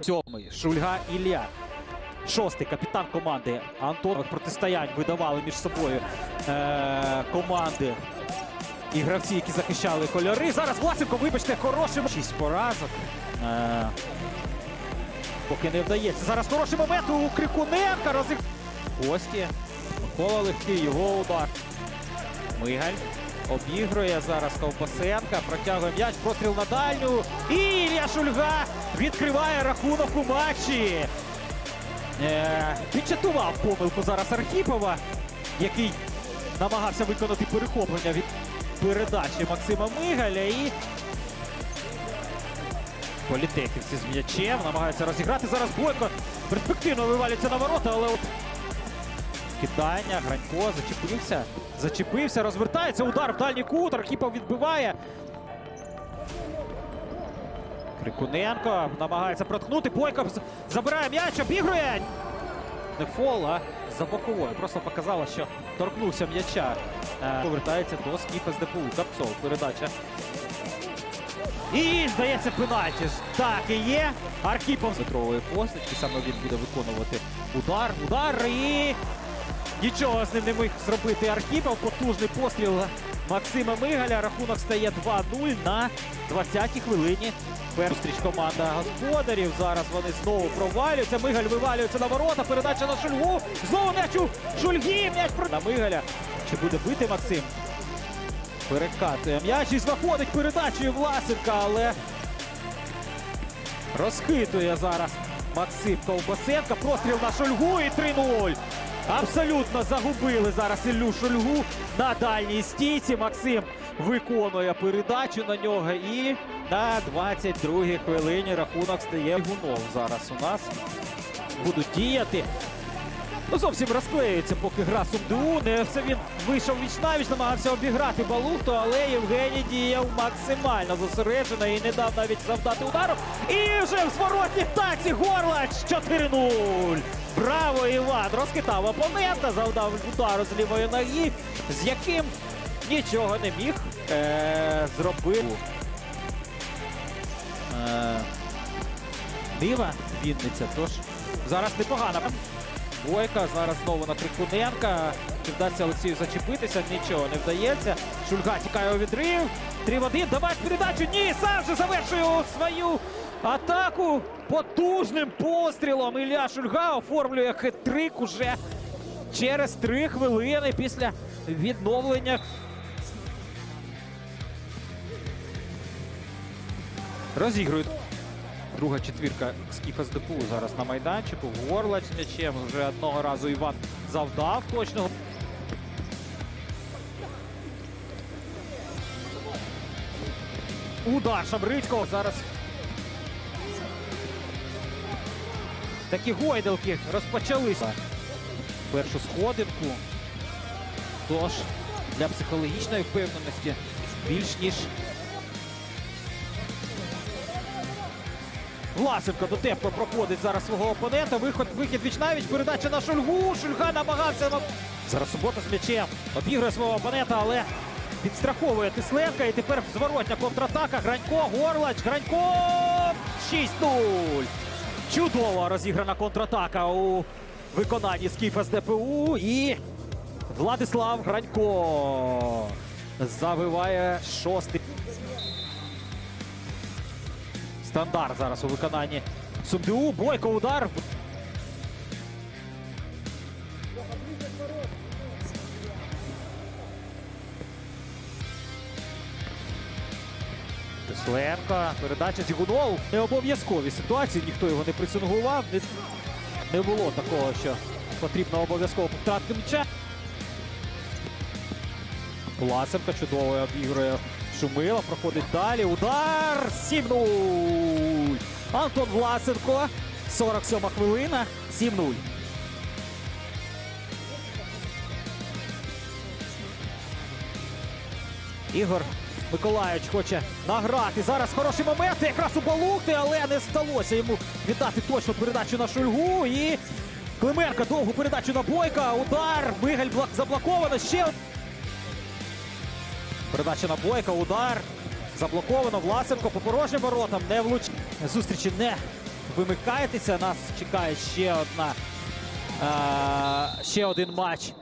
Сьомий Шульга Ілля. Шостий капітан команди Антон. Протистоянь видавали між собою е- команди і гравці, які захищали кольори. Зараз Власенко, вибачте, хорошим. Шість поразок. Е- поки не вдається. Зараз хороший момент у Крикуненка. Розіг... Гості. Микола легкий, його удар. Мигаль обігрує зараз Ковбасенка, протягує м'яч, простріл на дальню. І Ілля Шульга відкриває рахунок у матчі. Е, відчатував помилку зараз Архіпова, який намагався виконати перехоплення від передачі Максима Мигаля. І політехівці з м'ячем намагаються розіграти. Зараз Бойко перспективно вивалюється на ворота, але от Кидання, Гранько зачепився. Зачепився, розвертається. Удар в дальній кут. Архіпов відбиває. Крикуненко намагається проткнути. Бойко забирає м'яч, обігрує. Не фол, а за боковою. Просто показало, що торкнувся м'яча. Е, Повертається до скіф СДПУ. Капцов. Передача. І, здається, пенальті. Так і є. Архіпов з метрової позначки. Саме він буде виконувати удар. Удар і Нічого з ним не міг зробити Архіпов. Потужний постріл Максима Мигаля. Рахунок стає 2-0 на 20-й хвилині. Перший команда господарів. Зараз вони знову провалюються. Мигаль вивалюється на ворота. Передача на Шульгу. Знову м'яч у Шульгі. М'яч про... на Мигаля. Чи буде бити Максим? Перекатує м'яч і знаходить передачею Власенка, але розхитує зараз Максим Ковбасенка. Простріл на Шульгу і 3-0. Абсолютно загубили зараз Ілюшу Льгу на дальній стійці. Максим виконує передачу на нього. І на 22-й хвилині рахунок стає Гунов зараз у нас. Будуть діяти. Ну, зовсім розклеюється, поки гра Сумду. Не все він вийшов віч-навіч, намагався обіграти Балухту, але Євгеній діяв максимально зосереджено і не дав навіть завдати удару. І вже в зворотній таці Горлач 4-0. Браво, Іван! Розкитав опонента, завдав удару з лівої ноги, з яким нічого не міг е- зробити. Е- Дива Вінниця, тож зараз непогано. Бойка зараз знову на Крикуненка. Чи вдасться Олексію зачепитися? Нічого не вдається. Шульга тікає у відрив. 3 в 1. Давай передачу. Ні, сам завершує свою атаку потужним пострілом. Ілля Шульга оформлює хет-трик уже через 3 хвилини після відновлення. Розігрують. Друга четвірка Скіфа з ДПУ зараз на майданчику. Горлач з м'ячем. Вже одного разу Іван завдав точного. Удар Шабрицького зараз. Такі гойдалки розпочалися. Першу сходинку. Тож для психологічної впевненості більш ніж Власенко дотепко проходить зараз свого опонента. Виход, вихід віч-навіч, передача на Шульгу. Шульга намагався. на- Зараз субота з м'ячем. Обігрує свого опонента, але підстраховує Тисленка. І тепер зворотня контратака. Гранько, Горлач, Гранько. 6-0. Чудова розіграна контратака у виконанні Скіфа з ДПУ. І Владислав Гранько завиває шостий. Стандарт зараз у виконанні Сумдеу. Бойко удар. Тесленко. Передача Зігунов. Не обов'язкові ситуації. Ніхто його не присингував. Не, не було такого, що потрібно обов'язково втратити м'яча. Власенко чудово обігрує Шумила, проходить далі. Удар 7-0. Антон Власенко. 47 хвилина. 7-0. Ігор Миколаївич хоче награти. Зараз хороший момент. Якраз у Балухти, але не вдалося йому віддати точну передачу на Шульгу. І Клименко довгу передачу на Бойка. Удар. Мигаль блок- заблоковано. Ще Передача на Бойка, удар. Заблоковано. Власенко по порожнім воротам не влуч. Зустрічі не вимикаєтеся. Нас чекає ще одна е, ще один матч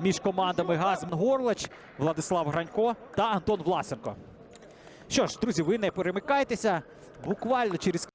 між командами Газм Горлач, Владислав Гранько та Антон Власенко. Що ж, друзі, ви не перемикайтеся. Буквально через